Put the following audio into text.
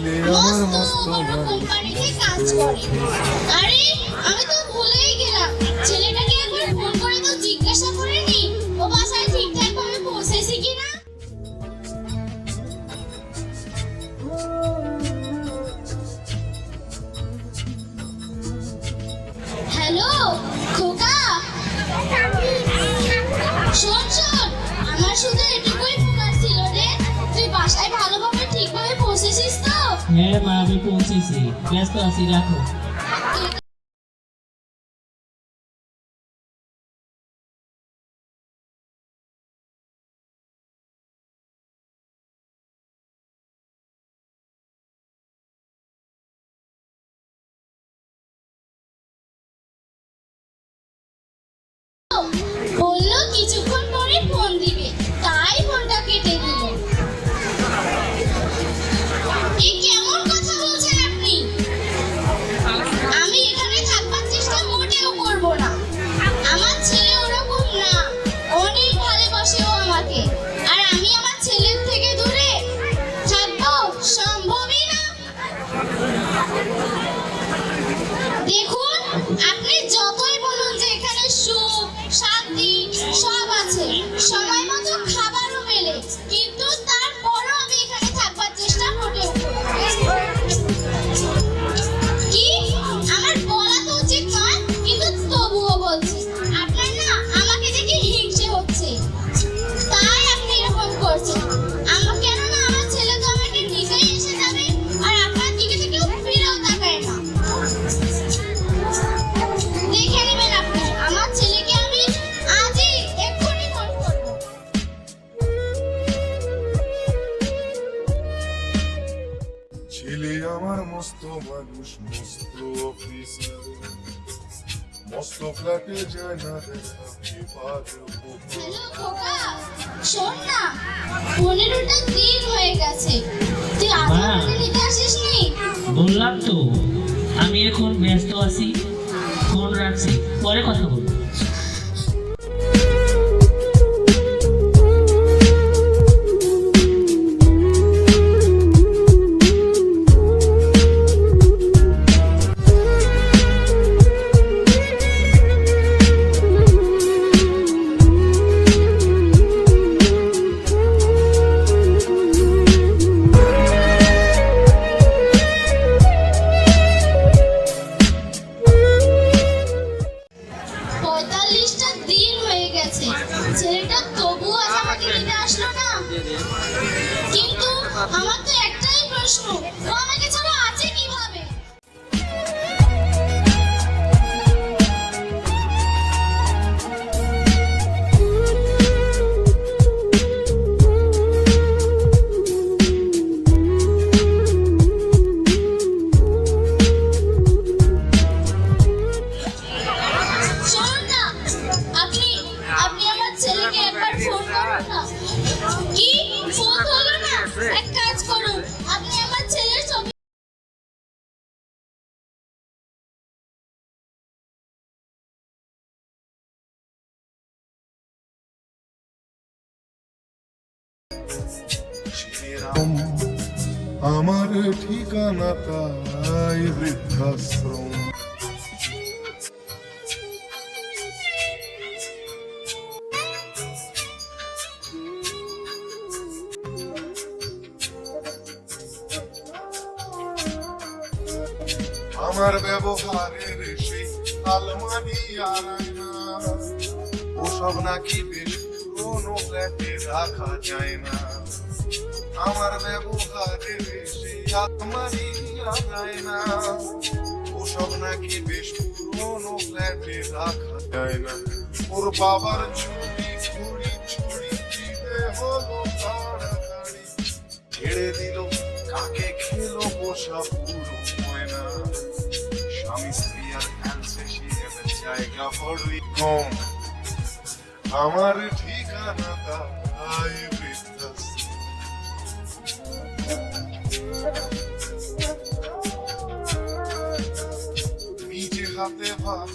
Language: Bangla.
ছেলে আমার মস্ত মস্ত বড় বড় কোম্পানিতে কাজ করে। আরে আমি তো ভুলেই গেলাম। ছেলেটাকে একবার ফোন করে তো জিজ্ঞাসা করিনি ও বাসায় ঠিকঠাক ভাবে পৌঁছেছে কিনা? হ্যালো খোকা। Marami po ang sisi. Bless po ang sila. দেখুন আপনি যতই মানুষ মস্ত অফিসার। মস্ত ফ্ল্যাটে যায় না দেখা বিবাদ শোন না পনেরোটা দিন হয়ে গেছে। তুই মা। নিতে আসিস নি বললাম তো আমি এখন ব্যস্ত আছি ফোন রাখছি পরে কথা বলব। ছেলেটা তবুও আজ আমাকে নিতে আসলো না। কিন্তু আমার তো একটাই প্রশ্ন ও আমাকে আমার আমার ঠিকানা তাই বৃদ্ধাশ্রম। আমার ব্যবহারের সেই আলমারি আর আয়না। ওসব নাকি বেশ পুরোনো ফ্ল্যাটে রাখা যায় না। আমার ব্যবহারের সেই আলমারি আর আয়না। ওসব নাকি বেশ পুরোনো ফ্ল্যাটে রাখা যায় না। ওর বাবার ছুরি ছুরি ছুরি দিতে হলো ছেড়ে দিল, কাকে খেলো পোষা বড়ই কম। আমার ঠিকানা তাই নিজে হাতে ভাত